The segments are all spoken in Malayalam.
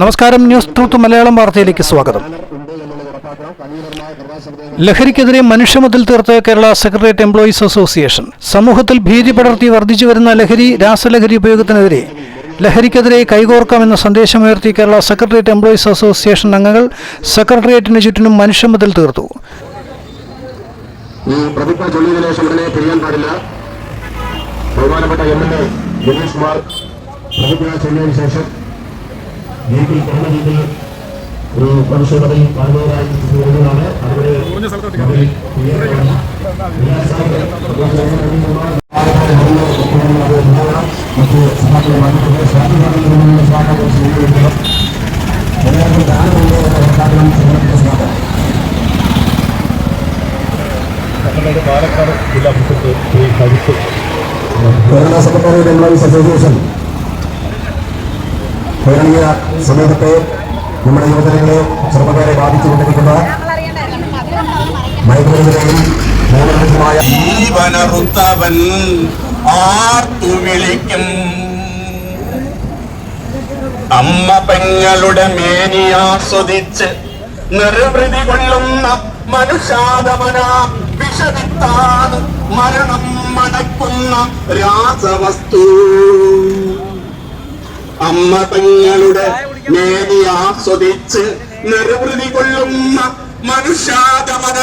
നമസ്കാരം ന്യൂസ് ട്രൂത്ത് മലയാളം വാർത്തയിലേക്ക് സ്വാഗതം. ലഹരിക്കെതിരെ മനുഷ്യമതിൽ തീർത്ത കേരള സെക്രട്ടേറിയറ്റ് എംപ്ലോയീസ് അസോസിയേഷൻ. സമൂഹത്തിൽ ഭീതി പടർത്തി വർദ്ധിച്ചു വരുന്ന ലഹരി രാസലഹരി ഉപയോഗത്തിനെതിരെ ലഹരിക്കെതിരെ കൈകോർക്കാമെന്ന സന്ദേശമുയർത്തി കേരള സെക്രട്ടേറിയറ്റ് എംപ്ലോയീസ് അസോസിയേഷൻ അംഗങ്ങൾ സെക്രട്ടേറിയറ്റിന് ചുറ്റിനും മനുഷ്യമതിൽ തീർത്തു. ഈ പാടില്ല. ബഹുമാനപ്പെട്ട എം എൽ എ പ്രതിജ്ഞ ശേഷം വീട്ടിൽ കുറഞ്ഞ ഒരു പരിശോധനയും കാണുന്നതായി വരുന്നതാണ് സ്ഥലത്തും മറ്റ് മാറ്റിക്കൊണ്ട് സ്വാതന്ത്ര്യത്തിനുള്ള സ്വാഗതം സ്വീകരിക്കണം എല്ലാവർക്കും ദാനമുള്ള ഉദ്ഘാടനം സമർപ്പിച്ച സ്വാഗതം പാലക്കാട് ജില്ലാ പ്രസിഡന്റ് ശ്രീ കരുത്ത് കേരള സെക്രട്ടറി എംപ്ലോയീസ് അസോസിയേഷൻ കേരളീയ സമൂഹത്തെ നമ്മുടെ യുവജനങ്ങളെ ചെറുപ്പക്കാരെ ബാധിച്ചുകൊണ്ടിരിക്കുന്ന മയക്കുമരുന്നിനെയും മൂലമായ ജീവനറുത്തവൻ അമ്മ പെങ്ങളുടെ മേനി ആസ്വദിച്ച് നിർവൃതി കൊള്ളുന്ന മനുഷ്യാതമന വിഷവിത്താണ് മരണം മടക്കുന്ന രാസവസ്തു. അമ്മ തങ്ങളുടെ മേനി ആസ്വദിച്ച് നിർവൃതി കൊള്ളുന്ന മനുഷ്യാതമന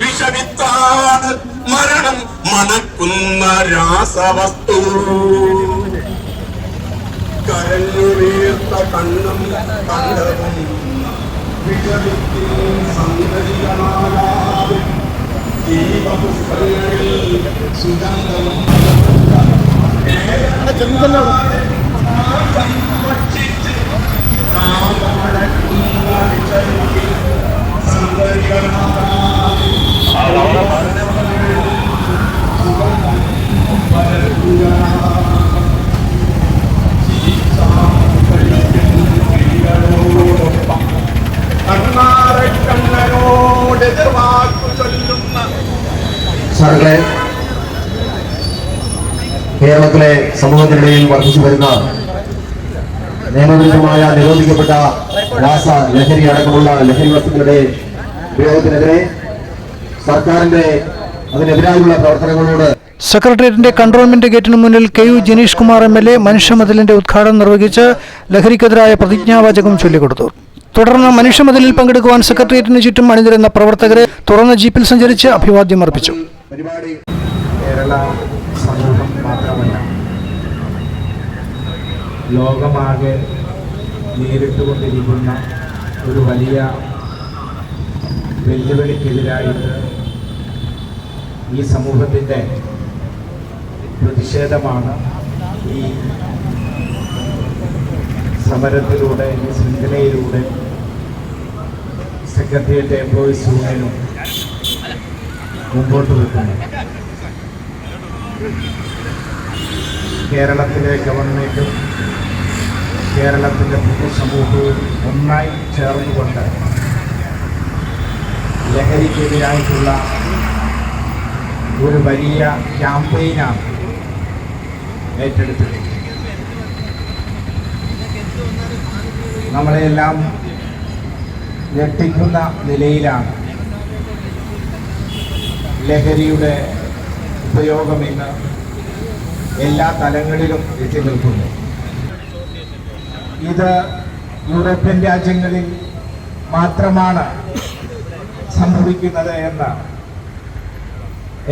വിഷവിത്താണ് മരണം മണക്കുന്ന രാസവസ്തു. കരഞ്ഞുവീർത്ത കണ്ണും കണ്ടതും വിഷവിത്തിൻ സന്തതികളാകാതെ ദീപപുഷ്പങ്ങളിൽ സുഗന്ധം ഭക്ഷിച്ച് കേരളത്തിലെ സമൂഹത്തിനിടയിൽ വർദ്ധിച്ചു വരുന്ന നിയമവിരുദ്ധമായ നിരോധിക്കപ്പെട്ട രാസ ലഹരി അടക്കമുള്ള ലഹരി വസ്തുക്കളുടെ ഉപയോഗത്തിനെതിരെ സർക്കാരിന്റെ അതിനെതിരായുള്ള പ്രവർത്തനങ്ങളോട് സെക്രട്ടേറിയറ്റിന്റെ കൺട്രോൾമെന്റ് ഗേറ്റിന് മുന്നിൽ K U Janeesh Kumar M L A മനുഷ്യമതിലിന്റെ ഉദ്ഘാടനം നിർവഹിച്ച് ലഹരിക്കെതിരായ പ്രതിജ്ഞാവാചകം ചൊല്ലിക്കൊടുത്തു. തുടർന്ന് മനുഷ്യമതിലിൽ പങ്കെടുക്കുവാൻ സെക്രട്ടേറിയറ്റിന് ചുറ്റും അണിനിരുന്ന പ്രവർത്തകരെ തുറന്ന ജീപ്പിൽ സഞ്ചരിച്ച് അഭിവാദ്യം അർപ്പിച്ചു. പരിപാടി കേരള സമൂഹം മാത്രമല്ല ലോകമാകെ നേരിട്ടുകൊണ്ടിരിക്കുന്ന ഒരു വലിയ വെല്ലുവിളിക്കെതിരായിട്ട് ഈ സമൂഹത്തിന്റെ പ്രതിഷേധമാണ് ഈ സമരത്തിലൂടെ ഈ ശൃംഖലയിലൂടെ സെക്രട്ടേറിയറ്റ് എംപ്ലോയീസ് യൂണിയനും മുമ്പോട്ട് വെക്കുന്നത്. കേരളത്തിലെ ഗവൺമെന്റും കേരളത്തിന്റെ പൊതുസമൂഹവും ഒന്നായി ചേർന്നുകൊണ്ട് ലഹരിക്കെതിരായിട്ടുള്ള ഒരു വലിയ ക്യാമ്പയിനാണ് ഏറ്റെടുത്തത് നമ്മളെല്ലാം ഞെട്ടിക്കുന്ന നിലയിലാണ് ലഹരിയുടെ ഉപയോഗം ഇന്ന് എല്ലാ തലങ്ങളിലും എത്തി നിൽക്കുന്നു. ഇത് യൂറോപ്യൻ രാജ്യങ്ങളിൽ മാത്രമാണ് സംഭവിക്കുന്നത് എന്ന്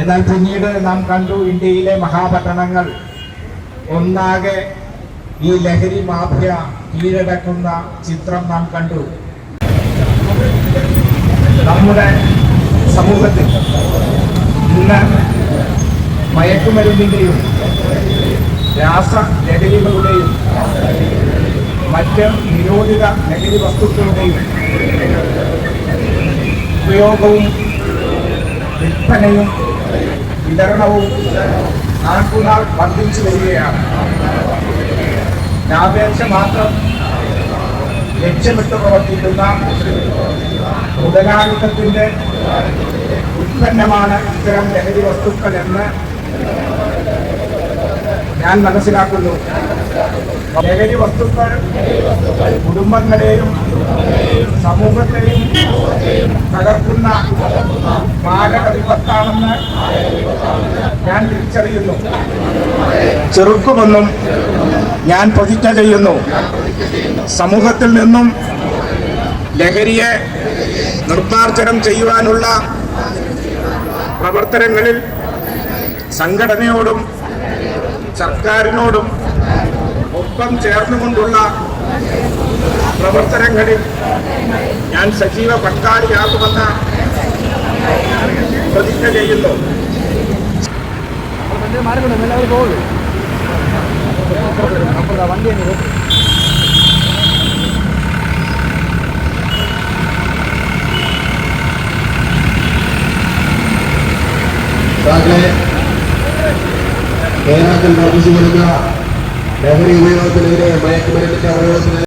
എന്നാൽ പിന്നീട് നാം കണ്ടു ഇന്ത്യയിലെ മഹാപട്ടണങ്ങൾ ഒന്നാകെ ഈ ലഹരി മാഫിയ കീഴടക്കുന്ന ചിത്രം നാം കണ്ടു. നമ്മുടെ സമൂഹത്തിൽ ഇന്ന് മയക്കുമരുന്നിന്റെയും രാസലഹരികളുടെയും മറ്റ് നിരോധിത ലഹരി വസ്തുക്കളുടെയും ഉപയോഗവും വിൽപ്പനയും വിതരണവും നാൾക്കുനാൾ വർദ്ധിച്ചു വരികയാണ്. ലാഭേച്ഛ മാത്രം ലക്ഷ്യമിട്ട് പ്രവർത്തിക്കുന്ന മുതലാളിത്തത്തിന്റെ ഉൽപ്പന്നമാണ് ഇത്തരം ലഹരി വസ്തുക്കൾ എന്ന് ഞാൻ മനസ്സിലാക്കുന്നു. ലഹരി വസ്തുക്കൾ കുടുംബങ്ങളെയും സമൂഹത്തെയും തകർക്കുന്ന മാരക വിപത്താണെന്ന് ഞാൻ തിരിച്ചറിയുന്നു. ചെറുക്കുമെന്നും ഞാൻ പ്രതിജ്ഞ ചെയ്യുന്നു. സമൂഹത്തിൽ നിന്നും ലഹരിയെ നിർമ്മാർജനം ചെയ്യുവാനുള്ള പ്രവർത്തനങ്ങളിൽ സംഘടനയോടും സർക്കാരിനോടും ഒപ്പം ചേർന്നുകൊണ്ടുള്ള പ്രവർത്തനങ്ങളിൽ ഞാൻ സജീവ പങ്കാളിയാകുമെന്ന് പ്രതിജ്ഞ ചെയ്യുന്നു. താങ്കളെ കേരളത്തിൽ വർദ്ധിച്ചു വരുന്ന ലഹരി ഉപയോഗത്തിനെതിരെ മയക്കുമരുന്നിന്റെ ഉപയോഗത്തിനെതിരെ